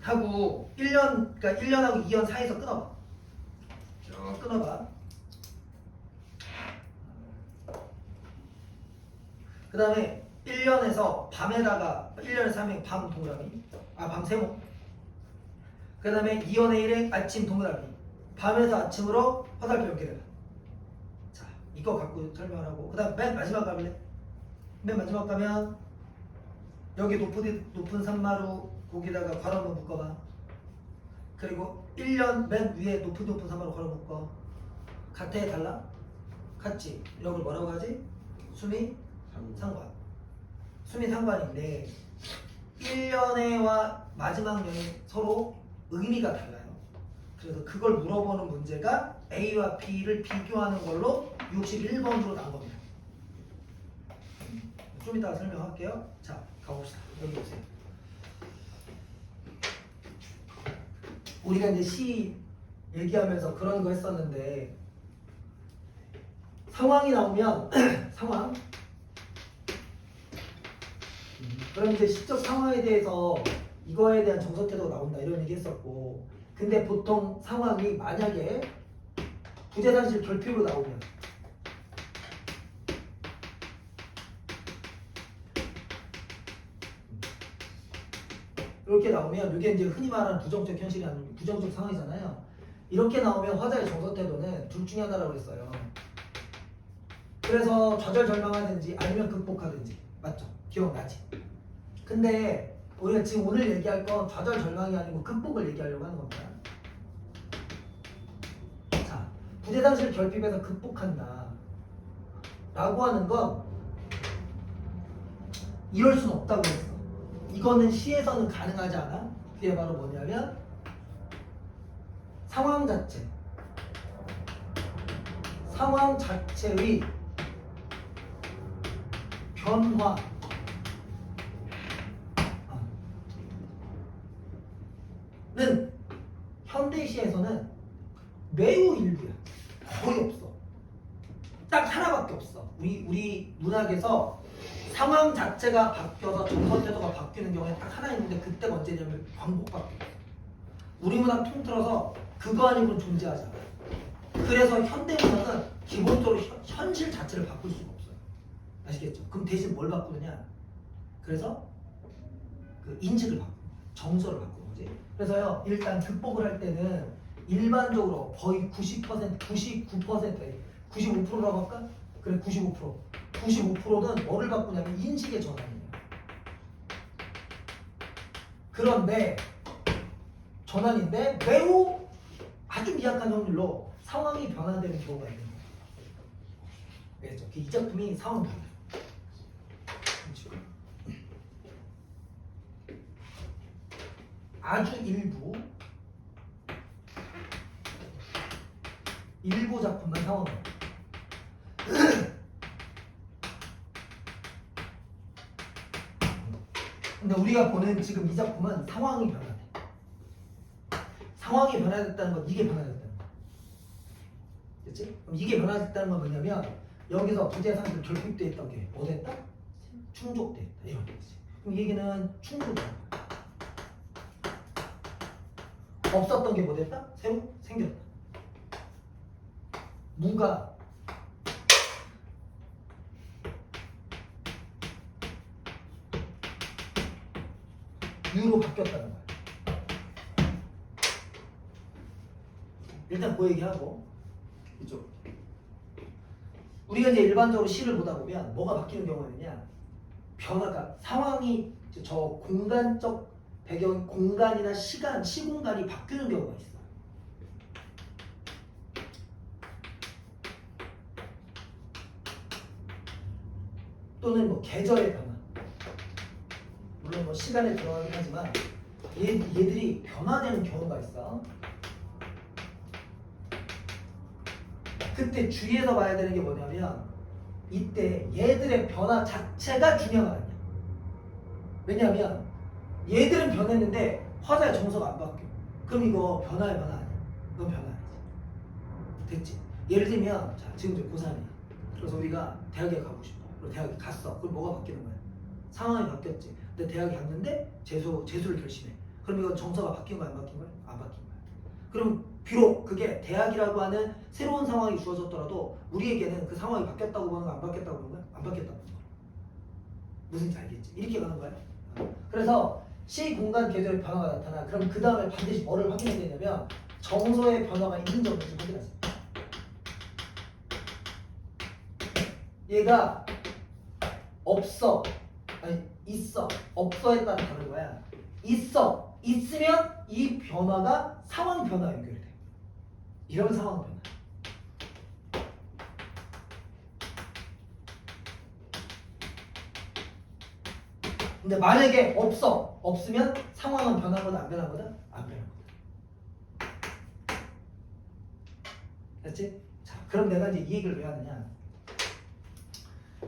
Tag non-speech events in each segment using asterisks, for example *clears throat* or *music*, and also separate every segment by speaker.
Speaker 1: 하고 1년 그러니까 1년하고 2년 사이에서 끊어봐. 쭉 끊어봐. 그 다음에 1년에서 밤에다가 1년에 3회 밤 동그라미 아밤 세모 그 다음에 2년에 1회 아침 동그라미 밤에서 아침으로 화살표 이렇게 되라 자 이거 갖고 설명하고 그 다음 맨 마지막 가볼래? 맨 마지막 가면 여기 높은, 높은 산마루 거기다가 괄호 한번 묶어봐 그리고 1년 맨 위에 높은 높은 산마루 괄호 묶어 같아 달라? 같지 이걸 뭐라고 하지? 수미 상관. 수미 상관인데 1년에와 마지막 년이 서로 의미가 달라요. 그래서 그걸 물어보는 문제가 A와 B를 비교하는 걸로 61번으로 나온 겁니다. 좀 이따가 설명할게요. 자, 가봅시다. 여기 보세요. 우리가 이제 시 얘기하면서 그런 거 했었는데 상황이 나오면 *clears throat* 상황? 그럼 이제 시적 상황에 대해서 이거에 대한 정서 태도가 나온다 이런 얘기 했었고 근데 보통 상황이 만약에 부재단실 결핍으로 나오면 이렇게 나오면 이게 이제 흔히 말하는 부정적 현실이 아니고 부정적 상황이잖아요 이렇게 나오면 화자의 정서 태도는 둘 중에 하나라고 했어요 그래서 좌절 절망하든지 아니면 극복하든지 맞죠? 기억나지? 근데 우리가 지금 오늘 얘기할 건 좌절 절망이 아니고 극복을 얘기하려고 하는 겁니다. 자, 부재당실 결핍에서 극복한다. 라고 하는 건 이럴 수는 없다고 했어. 이거는 시에서는 가능하지 않아. 그게 바로 뭐냐면 상황 자체. 상황 자체의 변화. 는 현대시에서는 매우 일부야. 거의 없어. 딱 하나밖에 없어. 우리 우리 문학에서 상황 자체가 바뀌어서 정서 태도가 바뀌는 경우에 딱 하나 있는데 그때 언제냐면 광복밖에 없어. 우리 문학 통틀어서 그거 아니고는 존재하지 않아. 그래서 현대 문학은 기본적으로 현, 현실 자체를 바꿀 수가 없어요. 아시겠죠? 그럼 대신 뭘 바꾸느냐? 그래서 그 인식을 바꾸고 정서를 바꾸는 거지. 그래서요 일단 극복을 할 때는 일반적으로 거의 90% 99% 95%라고 할까? 그래 95% 95%는 뭐를 바꾸냐면 인식의 전환이에요. 그런데 전환인데 매우 아주 미약한 확률로 상황이 변화되는 경우가 있는 거예요. 알겠죠? 이 작품이 상황 변화. 그렇죠? 아주 일부 일부 작품만 상황 근데 우리가 보는 지금 이 작품은 상황이 변화돼. 상황이 변화됐다는 건 이게 변화됐다는 거야. 그렇지? 그럼 이게 변화됐다는 건 뭐냐면 여기서 부재상들 결핍돼 있던 게뭐 됐다? 충족돼 있다. 이런 거지. 그럼 이 얘기는 충족이야. 없었던 게 뭐 됐다? 새로 생겼다. 무가 유로 바뀌었다는 거야. 일단 그 얘기하고 이쪽. 우리가 이제 일반적으로 시를 보다 보면 뭐가 바뀌는 경우가 있느냐? 변화가 상황이 이제 저 공간적 배경 공간이나 시간 시공간이 바뀌는 경우가 있어. 또는 뭐 계절의 변화. 물론 뭐 시간에 들어가긴 하지만 얘, 얘들이 변화되는 경우가 있어. 그때 주의해서 봐야 되는 게 뭐냐면 이때 얘들의 변화 자체가 중요한 거 아니야. 왜냐하면 얘들은 변했는데 화자의 정서가 안 바뀌어. 그럼 이거 변화의 변화 아니야. 이건 변화 아니지. 됐지? 예를 들면 자 지금 이제 고3이야. 그래서 우리가 대학에 가고 싶어. 그리고 대학에 갔어. 그럼 뭐가 바뀌는 거야? 상황이 바뀌었지. 근데 대학에 갔는데 재수 재수를 결심해. 그럼 이건 정서가 바뀐 거야 안 바뀐 거야? 안 바뀐 거야. 그럼 비록 그게 대학이라고 하는 새로운 상황이 주어졌더라도 우리에게는 그 상황이 바뀌었다고 보는 거안 바뀌었다고 보는 거야? 안 바뀌었다고 보는 거야. 무슨지 알겠지? 이렇게 가는 거야. 그래서 시 공간 계절의 변화가 나타나. 그럼 그 다음에 반드시 뭐를 확인해야 되냐면 정서의 변화가 있는지 없는지 확인하세요. 얘가 없어 아니 있어. 없어에 따라 다른 거야. 있어. 있으면 이 변화가 상황 변화 연결이 돼. 이런 상황 변화. 근데 만약에 없어. 없으면 상황은 변하거든 안 변하거든 안 변하거든 됐지? 자 그럼 내가 이제 이 얘기를 왜 하느냐?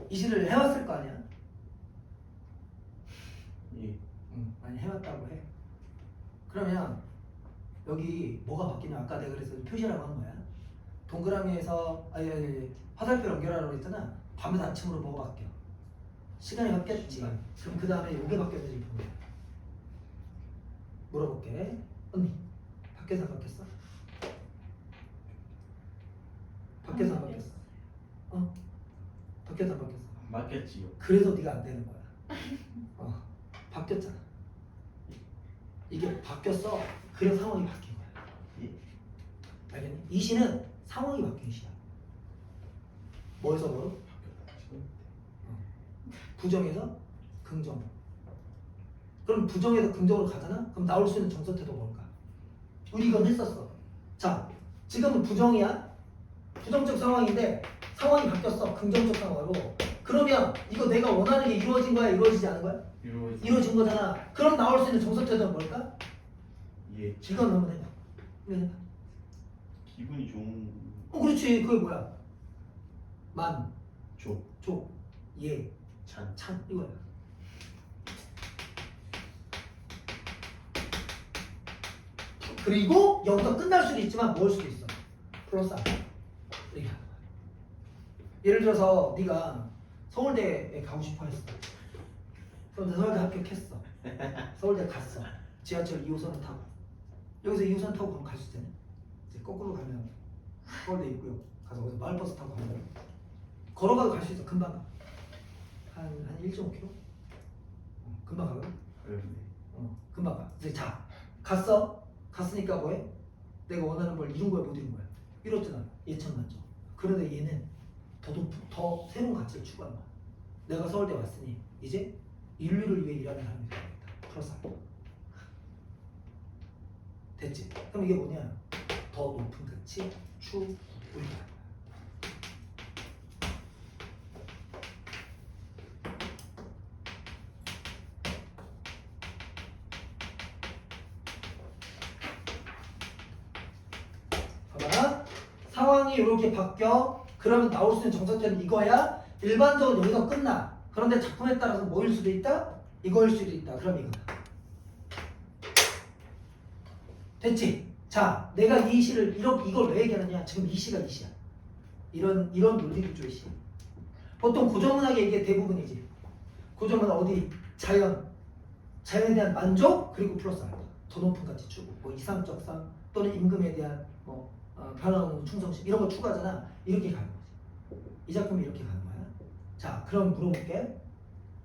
Speaker 1: 이 시를 해왔을 거 아니야
Speaker 2: 예.
Speaker 1: 응, 많이 해왔다고 해. 그러면 여기 뭐가 바뀌냐? 아까 내가 그래서 표시라고 한 거야. 동그라미에서 아니, 아니, 아니 화살표 연결하라고 했잖아. 밤에서 아침으로 뭐가 바뀌어? 시간이 바뀌었지.
Speaker 2: 시간.
Speaker 1: 그럼 그 다음에 이게 바뀌었는지 거야. 물어볼게. 언니, 바뀌었어 안 바뀌었어? 바뀌었어 안 바뀌었어? 어? 바뀌었어 안 바뀌었어?
Speaker 2: 맞겠지요.
Speaker 1: 그래서 네가 안 되는 거야. 어, 바뀌었잖아. 이게 바뀌었어. 그래서 상황이 바뀐 거야.
Speaker 2: 예.
Speaker 1: 알겠니? 이 시는 상황이 바뀐 시야. 뭐에서 뭐? 부정에서 긍정. 그럼 부정에서 긍정으로 가잖아? 그럼 나올 수 있는 정서태도 뭘까? 우리 이건 했었어. 자, 지금은 부정이야. 부정적 상황인데 상황이 바뀌었어. 긍정적 상황으로. 그러면 이거 내가 원하는 게 이루어진 거야? 이루어지지 않은 거야?
Speaker 2: 이루어지.
Speaker 1: 이루어진 거잖아. 그럼 나올 수 있는 정서태도는 뭘까?
Speaker 2: 예.
Speaker 1: 이건 한번 해봐. 이거 해봐.
Speaker 2: 기분이 좋은
Speaker 1: 어, 그렇지. 그게 뭐야? 만,
Speaker 2: 조.
Speaker 1: 조, 예,
Speaker 2: 찬.
Speaker 1: 찬 이거야. 그리고 여기서 끝날 수도 있지만 뭘 수도 있어. 플러스 알파. 이렇게 하는 거야. 예를 들어서 네가 서울대에 가고 싶어 했어. 그런데 서울대 합격했어. *laughs* 서울대 갔어. 지하철 2호선을 타고. 여기서 2호선 타고 가면 갈 수 있잖아. 이제 거꾸로 가면 서울대 입구역 가서 거기서 마을버스 타고 가면 걸어가도 갈 수 있어. 금방 가. 한, 한 1.5km? 어, 금방 가거든?
Speaker 2: 그런데
Speaker 1: 어, 금방 가. 이제 자, 갔어. 갔으니까 뭐해? 내가 원하는 걸 이룬 거야, 못 이룬 거야? 이뤘잖아. 예천만점. 그런데 얘는 더 높은, 더 새로운 가치를 추구하는 거야. 내가 서울대 왔으니 이제 인류를 위해 일하는 사람이 되야겠다. 알파. 됐지? 그럼 이게 뭐냐? 더 높은 가치. 상황이 이렇게 바뀌어. 그러면 나올 수 있는 정사태는 이거야. 일반적으로 여기서 끝나. 그런데 작품에 따라서 뭐일 수도 있다? 이거일 수도 있다. 그럼 이거다. 됐지? 자, 내가 이 시를 이렇게 이걸 왜 얘기하느냐? 지금 이 시가 이 시야. 이런 이런 논리 구조의 시. 보통 고정문학의 이게 대부분이지. 고정문학 어디 자연, 자연에 대한 만족 그리고 플러스 알파. 더 높은 가치 추구, 뭐 이상적상 또는 임금에 대한 뭐 어, 변화없는 충성심 이런 거 추구하잖아. 이렇게 가는 거지. 이 작품이 이렇게 가는 거야. 자, 그럼 물어볼게.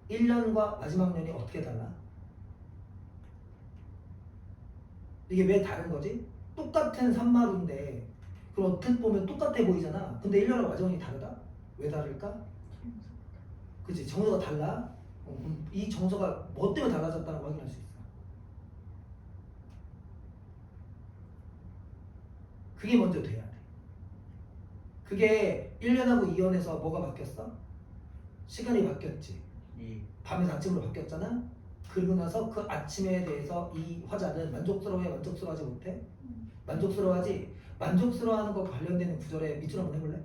Speaker 1: 1년과 마지막 년이 어떻게 달라? 이게 왜 다른 거지? 똑같은 산마루인데 그럼 어떻게 보면 똑같아 보이잖아. 근데 1년과 마지막 년이 다르다? 왜 다를까? 그치 정서가 달라. 어, 이 정서가 뭐 때문에 달라졌다는 걸 확인할 수 있어. 그게 먼저 돼야 돼. 그게 1년하고 2년에서 뭐가 바뀌었어? 시간이 바뀌었지.
Speaker 2: 이
Speaker 1: 밤에서 아침으로 바뀌었잖아. 그러고 나서 그 아침에 대해서 이 화자는 만족스러워해 만족스러워하지 못해? 만족스러워하지? 만족스러워하는 거 관련되는 구절에 밑줄 한번 해볼래?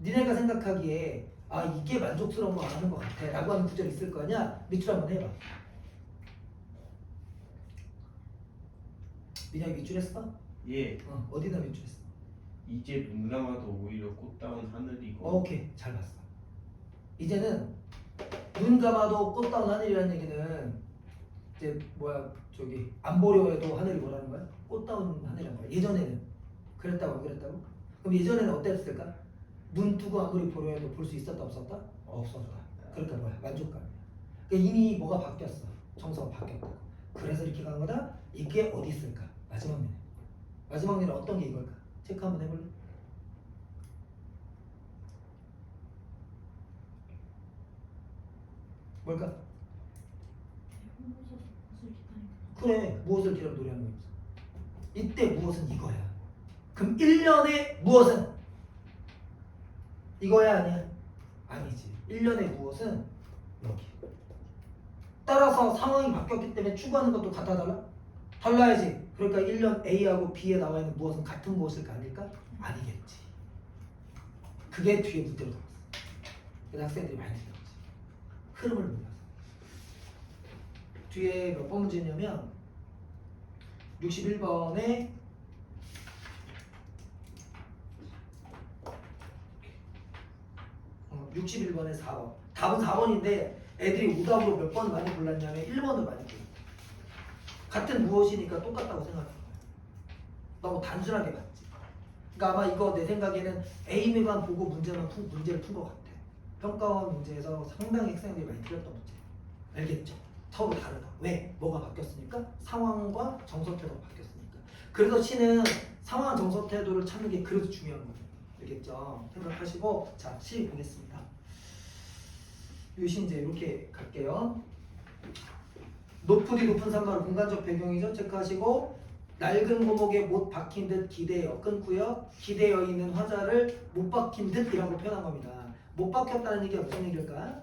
Speaker 1: 니네가 생각하기에 아 이게 만족스러운 거 아는 것 같아 라고 하는 구절 있을 거 아니야? 밑줄 한번 해봐 민혁이 밑줄 했어?
Speaker 2: 예.
Speaker 1: 어, 어디다 밑줄 했어?
Speaker 2: 이제 눈 감아도 오히려 꽃다운 하늘이고.
Speaker 1: 어, 오케이 잘 봤어 이제는 눈 감아도 꽃다운 하늘이라는 얘기는 이제 뭐야 저기 안 보려 해도 하늘이 뭐라는 거야? 꽃다운 하늘이란 거야. 예전에는 그랬다고 안 그랬다고? 그럼 예전에는 어땠을까? 눈 뜨고 아무리 보려 해도 볼 수 있었다 없었다? 없었다. 그러니까 뭐야? 만족감이야. 그러니까 이미 뭐가 바뀌었어. 정서가 바뀌었다. 그래서 이렇게 간 거다. 이게 어디 있을까? 마지막 년. 마지막 년에 어떤 게 이걸까? 체크 한번 해볼래? 뭘까? 그래 무엇을 기라고 노래하는 거였어 이때 무엇은 이거야 그럼 1년의 무엇은 이거야 아니야? 아니지 1년의 무엇은 여기 따라서 상황이 바뀌었기 때문에 추구하는 것도 같아 달라? 달라야지 그러니까 1년 A하고 B에 나와 있는 무엇은 같은 무엇일까 아닐까? 아니겠지. 그게 뒤에 문제로 나왔어. 학생들이 많이 틀렸지. 흐름을 몰라서. 뒤에 몇 번 문제냐면 61번에 어, 61번에 4번. 답은 4번인데 애들이 오답으로 몇 번 많이 골랐냐면 1번을 많이 골랐어 같은 무엇이니까 똑같다고 생각한 거야 너무 단순하게 봤지 그러니까 아마 이거 내 생각에는 A만 보고 문제만 푼, 문제를 푼 것 같아 평가원 문제에서 상당히 학생들이 많이 틀렸던 문제 알겠죠? 서로 다르다. 왜? 뭐가 바뀌었으니까? 상황과 정서 태도가 바뀌었으니까. 그래서 시는 상황 정서 태도를 찾는 게 그래도 중요한 거예요. 알겠죠? 생각하시고 자, 시 보겠습니다. 요시 이제 이렇게 갈게요. 높으디 높은 산마루 공간적 배경이죠. 체크하시고 낡은 고목에 못 박힌 듯 기대어 끊고요. 기대어 있는 화자를 못 박힌 듯이라고 표현한 겁니다. 못 박혔다는 얘기가 무슨 얘기일까?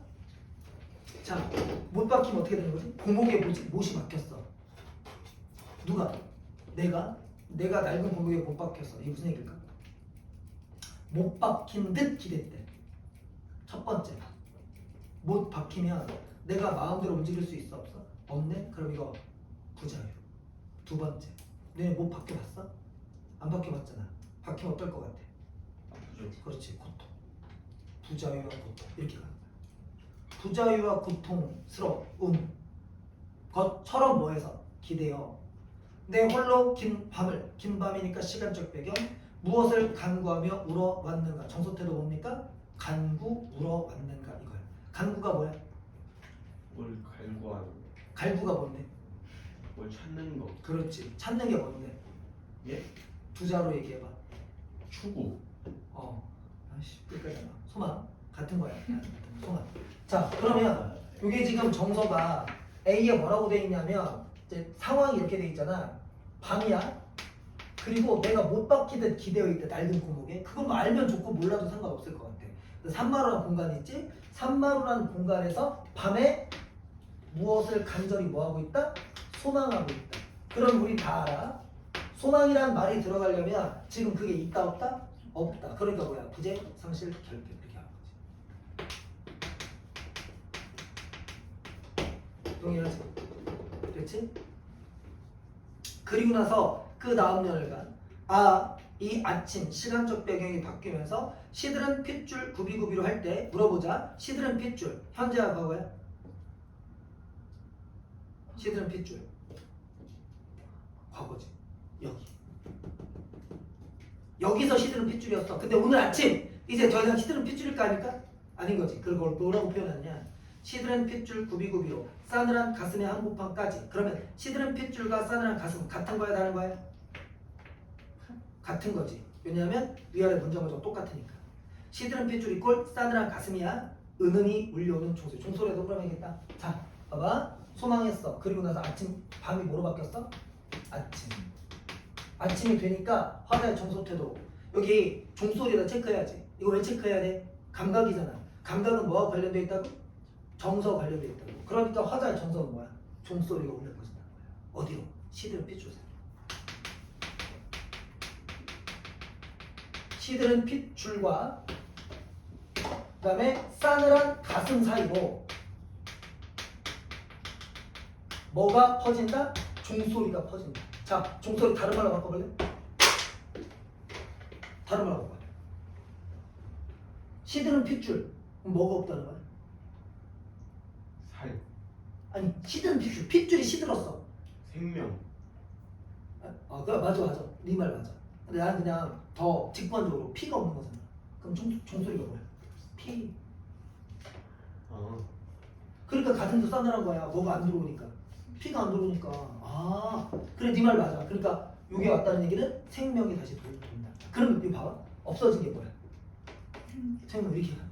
Speaker 1: 자, 못 박히면 어떻게 되는 거지? 고목에 못이, 못이 박혔어. 누가? 내가? 내가 낡은 고목에 못 박혔어. 이게 무슨 얘기일까? 못 박힌 듯 기댔대. 첫 번째. 못 박히면 내가 마음대로 움직일 수 있어 없어? 없네? 그럼 이거 부자유. 두 번째. 너네 못 박혀봤어? 안 박혀봤잖아. 박히면 어떨 것 같아? 그렇지 고통 부자유와 고통 이렇게 가는 거야 부자유와 고통스러운 것처럼 뭐해서 기대어 내 홀로 긴 밤을 긴 밤이니까 시간적 배경 무엇을 간구하며 울어왔는가 정서태도 뭡니까 간구 울어왔는가 이거야 간구가 뭐야
Speaker 2: 뭘 갈구하는 거,
Speaker 1: 갈구가 뭔데?
Speaker 2: 뭘 찾는 거,
Speaker 1: 그렇지. 찾는 게 뭔데?
Speaker 2: 예?
Speaker 1: 두 자로 얘기해봐.
Speaker 2: 추구,
Speaker 1: 어. 아씨 끝까지 나? 소망 같은 거야. 소망 자 그러면 이게 지금 정서가 A에 뭐라고 돼 있냐면 이제 상황이 이렇게 돼 있잖아. 밤이야. 그리고 내가 못 박히듯 기대어 있다 낡은 고목에. 그건 뭐 알면 좋고 몰라도 상관없을 것 같아. 그 산마루라는 공간이 있지? 산마루라는 공간에서 밤에 무엇을 간절히 뭐하고 있다? 소망하고 있다. 그럼 우리 다 알아. 소망이란 말이 들어가려면 지금 그게 있다 없다? 없다. 그러니까 뭐야? 부재 상실 결핍. 이렇게 하는 거지. 동의하지? 그렇지? 그리고 나서 그 다음 년을간. 아 이 아침 시간적 배경이 바뀌면서 시들은 핏줄 구비구비로 할 때 물어보자. 시들은 핏줄. 현재와 과거야 시들은 핏줄 과거지 여기 여기서 시들은 핏줄이었어. 근데 오늘 아침 이제 더 이상 시들은 핏줄일까 아닐까? 아닌 거지. 그걸 뭐라고 표현하느냐? 시들은 핏줄 구비구비로 싸늘한 가슴의 한복판까지. 그러면 시들은 핏줄과 싸늘한 가슴 같은 거야 다른 거야? 같은 거지. 왜냐하면 위아래 문장구조가 똑같으니까. 시들은 핏줄 이꼴 싸늘한 가슴이야. 은은히 울려오는 종소리. 종소리에도 그러면겠다. 자, 봐봐. 소망했어. 그리고 나서 아침 밤이 뭐로 바뀌었어? 아침. 아침이 되니까 화자의 정서 태도 여기 종소리에다 체크해야지 이거 왜 체크해야 돼? 감각이잖아 감각은 뭐와 관련돼 있다고? 정서 관련돼 있다고 그러니까 화자의 정서는 뭐야? 종소리가 울려 퍼진다는 거야 어디로? 시들은 핏줄사 시들은 핏줄과 그 다음에 싸늘한 가슴 사이로 뭐가 퍼진다? 종소리가 퍼진다. 자, 종소리 다른 말로 바꿔볼래? 다른 말로 바꿔. 시드는 핏줄. 뭐가 없다는 거야?
Speaker 2: 살,
Speaker 1: 아니 시든 핏줄 핏줄이 시들었어
Speaker 2: 생명
Speaker 1: 아, 아, 그 맞아 맞아 네 말 맞아 근데 나는 그냥 더 직관적으로 피가 없는 거잖아 그럼 종, 종소리가 뭐야?
Speaker 2: 피아
Speaker 1: 그러니까 데 싸늘한 거야 뭐가 안 들어오니까 피가 안 들어오니까. 아 그래 네 말 맞아. 그러니까 여기 왔다는 얘기는 생명이 다시 도- 돈다. 그럼 이거 봐봐. 없어진 게 뭐야? 생명 이렇게 가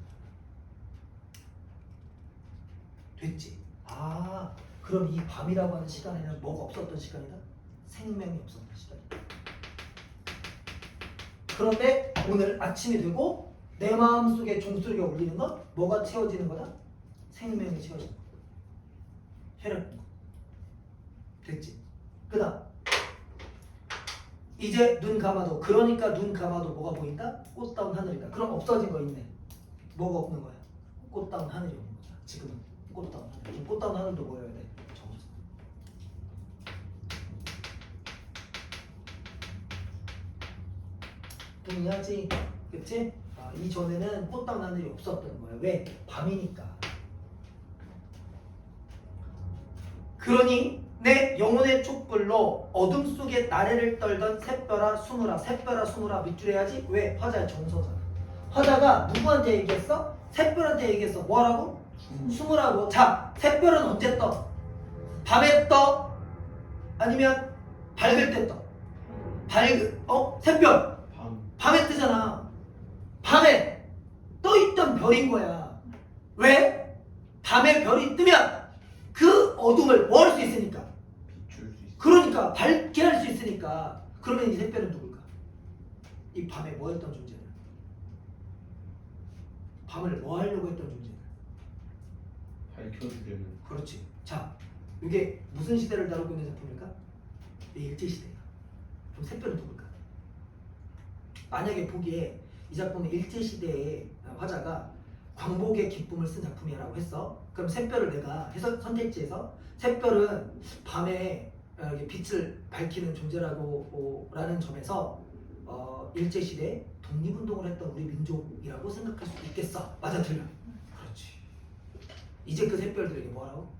Speaker 1: 됐지? 아 그럼 이 밤이라고 하는 시간에는 뭐가 없었던 시간이다? 생명이 없었던 시간이다. 그런데 오늘 아침이 되고 내 마음속에 종소리가 울리는 건 뭐가 채워지는 거다? 생명이 채워지는 거다. 혈액 됐지 그 다음 이제 눈 감아도 그러니까 눈 감아도 뭐가 보인다? 꽃다운 하늘이다 그럼 없어진 거 있네 뭐가 없는 거야? 꽃다운 하늘이 없는 거야 지금은 꽃다운 하늘 그럼 꽃다운 하늘도 뭐여야 돼? 정수 동의하지? 그치? 아, 이전에는 꽃다운 하늘이 없었던 거야 왜? 밤이니까 그러니 내 영혼의 촛불로 어둠 속에 나래를 떨던 샛별아 수누라 샛별아 수누라 밑줄 해야지 왜? 화자의 정서잖아 화자가 누구한테 얘기했어? 샛별한테 얘기했어 뭐라고? 수누라고 자 샛별은 언제 떠? 밤에 떠? 아니면 밝을 때 떠? 밝 어? 샛별
Speaker 2: 밤
Speaker 1: 밤에 뜨잖아 밤에 떠있던 별인 거야 왜? 밤에 별이 뜨면 그 어둠을 뭐할수 있으니까 그러니까 밝게 할 수 있으니까 그러면 이 샛별은 누굴까? 이 밤에 뭐 했던 존재야? 밤을 뭐 하려고 했던 존재야?
Speaker 2: 밝혀주려는
Speaker 1: 그렇지 자 이게 무슨 시대를 다루고 있는 작품일까? 이 일제 시대야 그럼 샛별은 누굴까? 만약에 보기에 이 작품은 일제 시대의 화자가 광복의 기쁨을 쓴 작품이라고 했어 그럼 샛별을 내가 해석 선택지에서 샛별은 밤에 빛을 밝히는 존재라고 어, 라는 점에서 어, 일제 시대 독립운동을 했던 우리 민족이라고 생각할 수 있겠어. 맞아 틀려 그렇지. 이제 그 샛별들에게 뭐라고?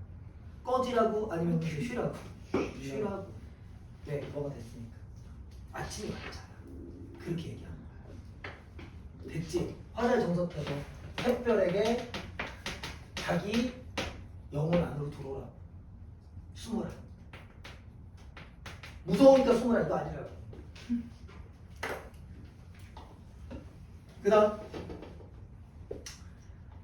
Speaker 1: 꺼지라고 아니면 쉬라고? 쉬라고. 왜 뭐가 됐으니까? 아침이 왔잖아. 그렇게 얘기하는 거야. 됐지? 화자의 정석대로 샛별에게 자기 영혼 안으로 들어오라 숨어라 무서우니까 숨어라 아니라고 그 다음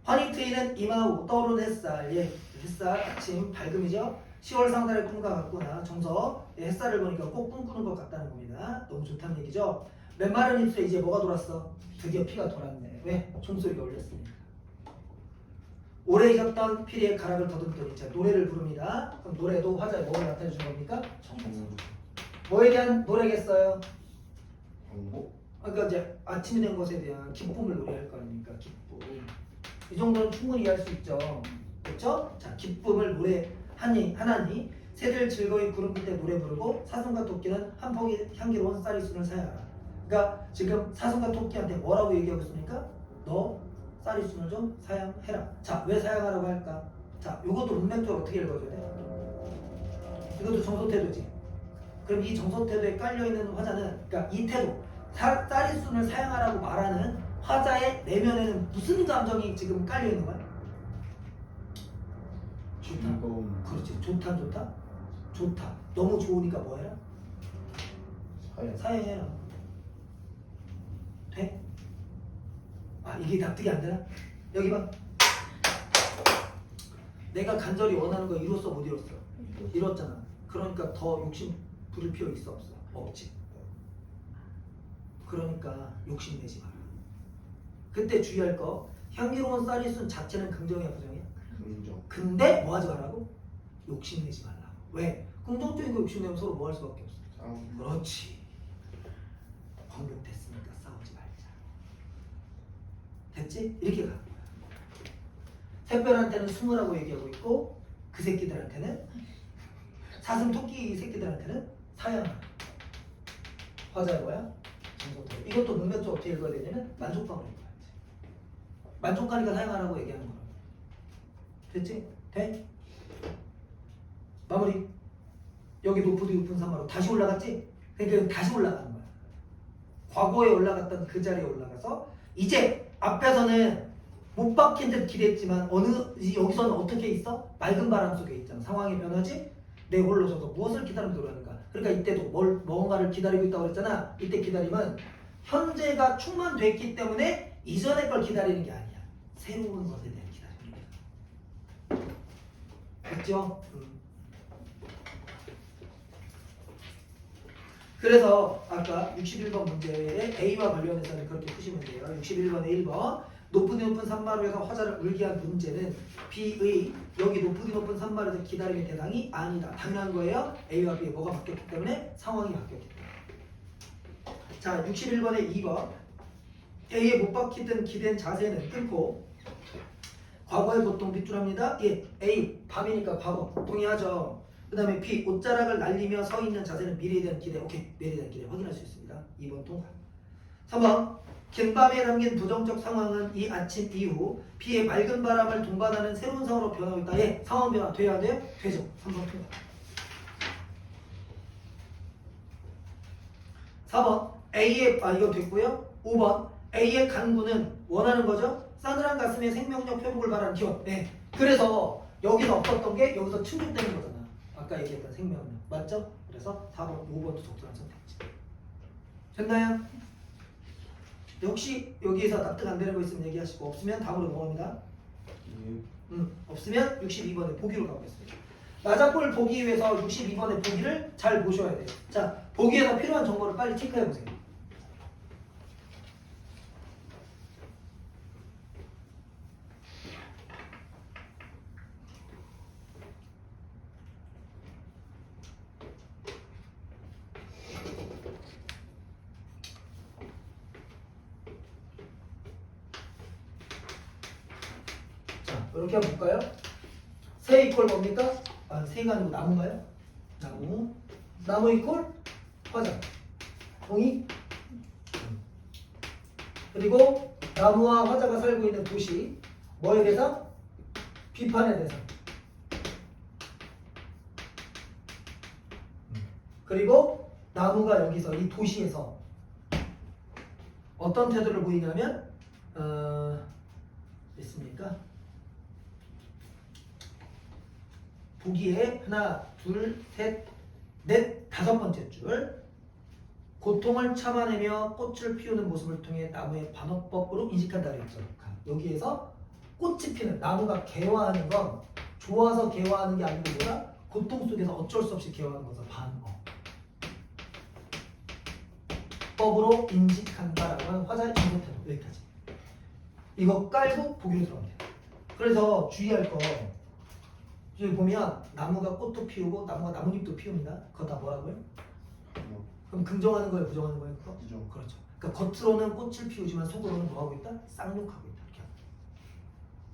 Speaker 1: 환희트이는 이마후 떠오른 햇살 예 햇살 아침 밝음이죠. 10월 상달의 꿈과 같구나. 정서 예, 햇살을 보니까 꼭 꿈꾸는 것 같다는 겁니다. 너무 좋다는 얘기죠. 맨마른 입술에 이제 뭐가 돌았어? 드디어 피가 돌았네. 왜? 총소리가 울렸으니까 오래 잊었던 피리의 가락을 더듬더니 자 노래를 부릅니다. 그럼 노래도 화자에 뭐를 나타내 준 겁니까? 정서 뭐에 대한 노래겠어요?
Speaker 2: 광복
Speaker 1: 그러니까 이제 아침이 된 것에 대한 기쁨을 노래할 거 아닙니까? 기쁨. 이 정도는 충분히 이해할 수 있죠. 그렇죠? 자, 기쁨을 노래하니 하나니 새들 즐거이 구름 끝에 노래 부르고 사슴과 토끼는 한 포기 향기로운 쌀이 순을 사야하라. 그러니까 지금 사슴과 토끼한테 뭐라고 얘기하고 있습니까? 너 쌀이 순을 좀 사양해라. 자, 왜 사양하라고 할까? 자, 이것도 문맥적으로 어떻게 읽어줘야 돼? 이것도 정서태도지. 그럼 이 정서태도에 깔려 있는 화자는 그러니까 이 태도 사- 쌀이순을 사용하라고 말하는 화자의 내면에는 무슨 감정이 지금 깔려 있는 거야? 좋다.
Speaker 2: 즐거움
Speaker 1: 그렇지. 좋다, 좋다. 좋다. 너무 좋으니까 뭐 해라?
Speaker 2: 사양
Speaker 1: 사용해라. 돼? 아 이게 납득이 안 되나? 여기 봐. 내가 간절히 원하는 거 이뤘어 못 이뤘어? 이뤘잖아. 그러니까 더 욕심 부릴 필요 있어 없어? 없지. 그러니까 욕심내지 마라. 그때 주의할 거 향기로운 쌀이 순 자체는 긍정이야 부정이야?
Speaker 2: 긍정
Speaker 1: 근데 뭐 하지 말라고? 욕심내지 말라고. 왜? 긍정적인 거 욕심내면 서로 뭐 할 수밖에 없어.
Speaker 2: 싸움
Speaker 1: 그렇지. 공격됐으니까 싸우지 말자. 됐지? 이렇게 가는 거야. 샛별한테는 숨으라고 얘기하고 있고 그 새끼들한테는 사슴 토끼 새끼들한테는 사양하라. 화자의 뭐야? 정석대로. 이것도 문맥적으로 어떻게 읽어야 되냐면 만족감을 읽어야 지. 만족하니까 사양하라고 얘기하는 거야. 됐지? 돼? 마무리. 여기 높은 높은 산마로 다시 올라갔지? 그러니까 다시 올라가는 거야. 과거에 올라갔던 그 자리에 올라가서 이제 앞에서는 못 박힌 듯 기댔지만 어느 이- 여기서는 어떻게 있어? 맑은 바람 속에 있잖아. 상황이 변하지? 내 홀로 서서 무엇을 기다리며 노래하는가? 그러니까 이때도 뭘 뭔가를 기다리고 있다고 그랬잖아. 이때 기다림은 현재가 충만됐기 때문에 이전의 걸 기다리는 게 아니야. 새로운 것에 대한 기다림이야. 됐죠? 음. 그래서 아까 61번 문제의 A와 관련해서는 그렇게 푸시면 돼요. 61번의 1번 높은 높은 산마루에서 화자를 울게 한 문제는 B의 여기 높은 높은 산마루에서 기다림의 대상이 아니다. 당연한 거예요. A와 B의 뭐가 바뀌었기 때문에 상황이 바뀌었기 때문에. 자 61번의 2번 A에 못 박히던 기댄 자세는 끊고 과거의 보통 빗줄합니다. 예, A 밤이니까 과거 동의하죠. 그 다음에 B 옷자락을 날리며 서 있는 자세는 미래에 대한 기대. 오케이 미래에 대한 기대 확인할 수 있습니다. 2번 통과. 3번 긴 밤에 담긴 부정적 상황은 이 아침 이후 B의 맑은 바람을 동반하는 새로운 상황으로 변하고 있다. 예, 상황 변화 돼야 돼요? 되죠. 3번 통과. 4번 A의 아 이거 됐고요. 5번 A의 간구는 원하는 거죠. 싸늘한 가슴에 생명력 회복을 바라는 기원. 네. 그래서 여기서 없었던 게 여기서 충족되는 거잖아. 아까 얘기했던 생명력 맞죠? 그래서 4번, 5번도 적절한 선택지. 됐나요? 혹시 여기에서 납득 안 되는 거 있으면 얘기하시고 없으면 다음으로 넘어갑니다.
Speaker 2: 예.
Speaker 1: 음, 없으면 62번에 보기로 가보겠습니다. 나자골 보기 위해서 62번의 보기를 잘 보셔야 돼요. 자, 보기에서 필요한 정보를 빨리 체크해 보세요. 자, 이렇게 한번 볼까요? 새 이퀄 뭡니까? 아, 새가 아니고 나무인가요? 나무. 나무 이퀄 화장. 동의? 그리고 나무와 화자가 살고 있는 도시. 뭐의 대상? 비판의 대상. 그리고 나무가 여기서 이 도시에서 어떤 태도를 보이냐면 어, 있습니까? 보기에 하나, 둘, 셋, 넷, 다섯 번째 줄 고통을 참아내며 꽃을 피우는 모습을 통해 나무의 반어법으로 인식한다. 여기에서 꽃이 피는 나무가 개화하는 건 좋아서 개화하는 게 아니고 뭐야? 고통 속에서 어쩔 수 없이 개화하는 것을 반어. 법으로 인식한다라고 하는 화자의 인식태도 여기까지. 이거 깔고 보기로 돼요. 그래서 주의할 거 여기 보면 나무가 꽃도 피우고 나무가 나뭇잎도 피웁니다. 그거 다 뭐라고요?
Speaker 2: 뭐,
Speaker 1: 그럼 긍정하는 거예요, 부정하는 거예요? 그거?
Speaker 2: 부정.
Speaker 1: 그렇죠. 그러니까 겉으로는 꽃을 피우지만 속으로는 뭐 하고 있다? 쌍욕하고 있다. 이렇게.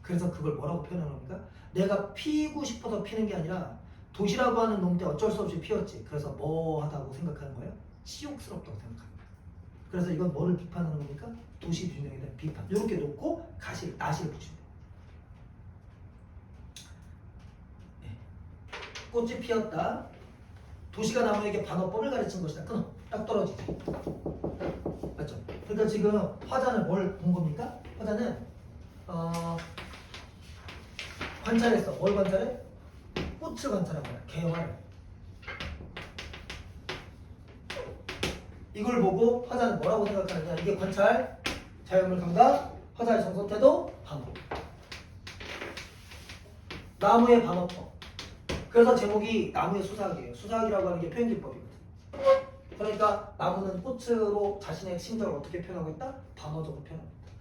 Speaker 1: 그래서 그걸 뭐라고 표현하는 겁니까? 내가 피고 싶어서 피는 게 아니라 도시라고 하는 놈 때 어쩔 수 없이 피웠지. 그래서 뭐하다고 생각하는 거예요? 치욕스럽다고 생각합니다. 그래서 이건 뭐를 비판하는 겁니까? 도시 균형에 대한 비판. 이렇게 놓고 가시, 나시를 돼요. 네. 꽃이 피었다. 도시가 나무에게 반어법을 가르친 것이다. 끊어. 딱 떨어지죠. 맞죠? 그러니까 지금 화자는 뭘 본 겁니까? 화자는 어, 관찰했어. 뭘 관찰해? 꽃을 관찰한 거야. 개화를. 이걸 보고 화자는 뭐라고 생각하느냐? 이게 관찰, 자연물 감각, 화자의 정서 태도, 반어. 나무의 반어법. 그래서 제목이 나무의 수사학이에요. 수사학이라고 하는 게 표현 기법이거든. 그러니까 나무는 꽃으로 자신의 심정을 어떻게 표현하고 있다? 반어적으로 표현하고 있다.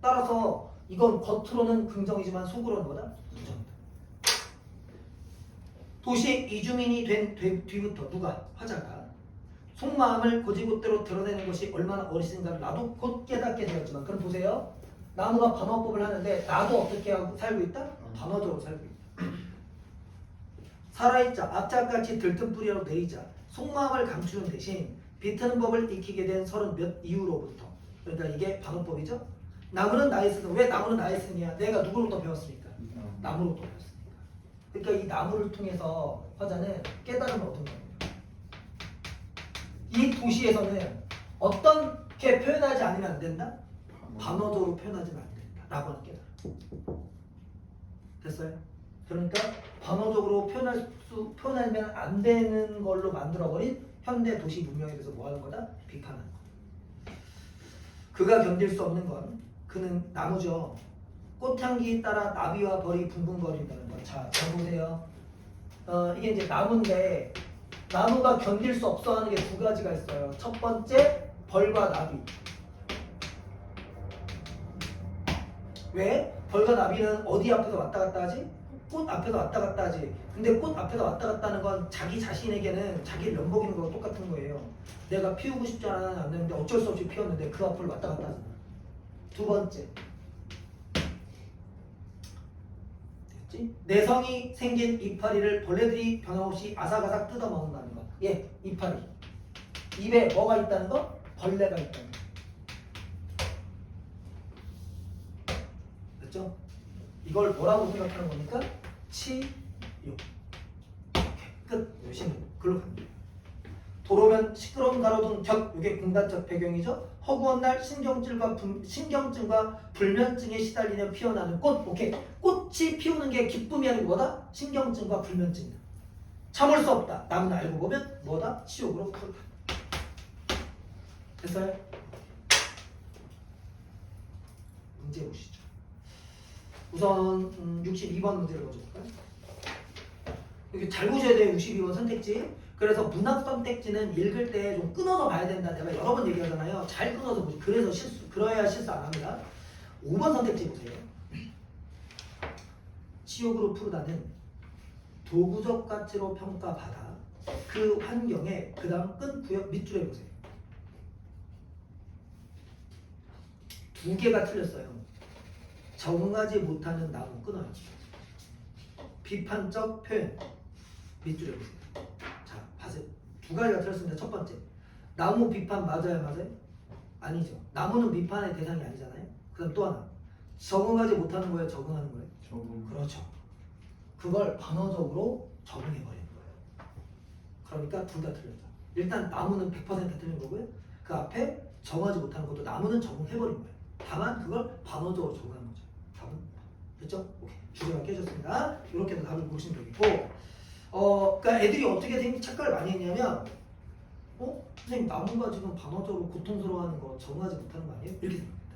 Speaker 1: 따라서 이건 겉으로는 긍정이지만 속으로는 뭐다? 부정이다. 도시 이주민이 된 뒤- 뒤부터 누가? 화자가 속마음을 고지곳대로 드러내는 것이 얼마나 어리신가를 나도 곧 깨닫게 되었지만 그럼 보세요. 나무가 반어법을 하는데 나도 어떻게 하고 살고 있다? 반어적으로 살고 있다. 살아있자 앞자같이 들뜬 뿌리로 내리자 속마음을 감추는 대신 비트는 법을 익히게 된 서른 몇 이후로부터 그러니까 이게 반어법이죠. 나무는 나의 스승 왜 나무는 나의 스승이야? 내가 누구로부터 배웠습니까? 나무로부터 배웠으니까. 그러니까 이 나무를 통해서 화자는 깨달음을 얻은 겁니다. 이 도시에서는 어떻게 표현하지 않으면 안 된다? 반어적으로 표현하지는 안 된다. 라고 하는 깨달음. 됐어요? 그러니까 반어적으로 표현할 수, 표현하면 안 되는 걸로 만들어버린 현대 도시 문명에 대해서 뭐 하는 거다? 비판하는 거다. 그가 견딜 수 없는 건 그는 나무죠. 꽃향기 따라 나비와 벌이 붕붕거린다는 거. 자, 잘 보세요. 어, 이게 이제 나무인데 나무가 견딜 수 없어 하는 게 두 가지가 있어요. 첫 번째, 벌과 나비. 왜? 벌과 나비는 어디 앞에서 왔다 갔다 하지? 꽃 앞에서 왔다 갔다 하지. 근데 꽃 앞에서 왔다 갔다 하는 건 자기 자신에게는 자기를 면목이는 거랑 똑같은 거예요. 내가 피우고 싶지 않았는데 어쩔 수 없이 피웠는데 그 앞을 왔다 갔다 하잖아. 두 번째. 됐지? 내성이 생긴 이파리를 벌레들이 변함없이 아삭아삭 뜯어 먹는다는 거. 예, 이파리. 입에 뭐가 있다는 거? 벌레가 있다는 거. 됐죠? 이걸 뭐라고 생각하는 겁니까? 치유. 끝. 요신 글로 갑니다. 도로면 시끄러운 가로등 격 이게 공간적 배경이죠. 허구한 날 신경질과 불, 신경증과 불면증에 시달리며 피어나는 꽃. 오케이. 꽃이 피우는 게 기쁨이 아니고 뭐다? 신경증과 불면증이다. 참을 수 없다. 남은 알고 보면 뭐다? 치욕으로 풀다. 됐어요? 문제 보시죠. 우선 음, 62번 문제를 먼저 볼까요? 여기 잘 보셔야 돼요. 62번 선택지. 그래서 문학 선택지는 읽을 때 좀 끊어서 봐야 된다. 내가 여러 번 얘기하잖아요. 잘 끊어서 보시. 그래서 실수, 그래야 실수 안 합니다. 5번 선택지 보세요. 치욕으로 푸르다는 도구적 가치로 평가받아 그 환경에 그 다음 끈 구역 밑줄에 보세요. 두 개가 틀렸어요. 적응하지 못하는 나무 끊어요. 비판적 표현 밑줄에 보세요. 자, 봐세요. 두 가지가 틀렸습니다. 첫 번째, 나무 비판 맞아요, 맞아요? 아니죠. 나무는 비판의 대상이 아니잖아요. 그다음 또 하나, 적응하지 못하는 거예요, 적응하는 거예요.
Speaker 2: 적응
Speaker 1: 그렇죠. 그걸 반어적으로 적응해 버리는 거예요. 그러니까 둘 다 틀렸다. 일단 나무는 100% 틀린 거고요. 그 앞에 정하지 못하는 것도 나무는 적응해 버린 거예요. 다만 그걸 반어적으로 적응한. 답은 됐죠? 오케이. 주제가 깨졌습니다. 이렇게도 답을 보시면 되겠고, 어, 그러니까 애들이 어떻게 생- 착각을 많이 했냐면, 어, 선생님 나무가 지금 반어적으로 고통스러워하는 거 적응하지 못하는 거 아니에요? 이렇게 생각합니다.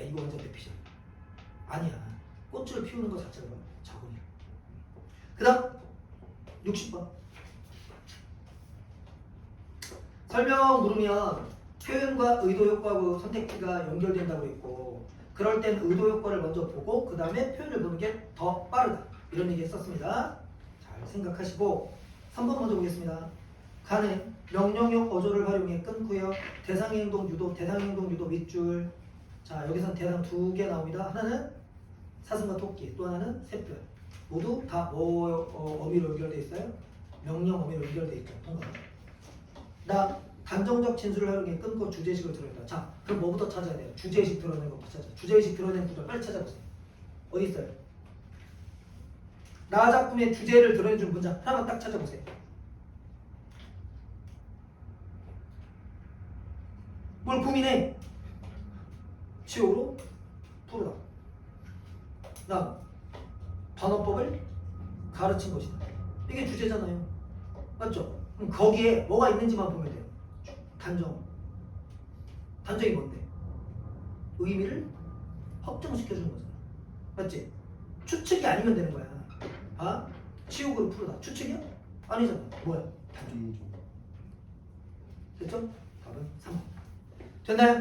Speaker 1: 야 이거 완전 대피잖아. 아니야. 꽃을 피우는 것 자체가 적응이야. 그 다음 60번 설명 물으면 표현과 의도 효과하고 선택지가 연결된다고 했고 그럴 땐 의도 효과를 먼저 보고 그 다음에 표현을 보는 게 더 빠르다. 이런 얘기 했었습니다. 잘 생각하시고 3번 먼저 보겠습니다. 간에 명령형 어조를 활용해 끊고요. 대상의 행동 유도 대상의 행동 유도 밑줄. 자 여기선 대상 두 개 나옵니다. 하나는 사슴과 토끼 또 하나는 새별. 모두 다 뭐, 어, 어미로 연결돼 있어요? 명령 어미로 연결돼 있죠. 통과. 나 단정적 진술을 활용해 끊고 주제식을 드러낸다. 자, 그럼 뭐부터 찾아야 돼요? 주제식 드러내는 것부터 찾아. 주제식 드러내는 구절 빨리 찾아보세요. 어디 있어요? 나 작품의 주제를 드러내준 문장 하나만 딱 찾아보세요. 뭘 고민해? 치욕으로 푸르다. 나 단어법을 가르친 것이다. 이게 주제잖아요. 맞죠? 그럼 거기에 뭐가 있는지만 보면 돼요. 단정. 단정이 뭔데? 의미를 확정시켜주는 거잖아. 맞지? 추측이 아니면 되는 거야. 아? 치욕으로 풀어다. 추측이야? 아니잖아. 뭐야? 단정. 됐죠? 답은 3번. 됐나요?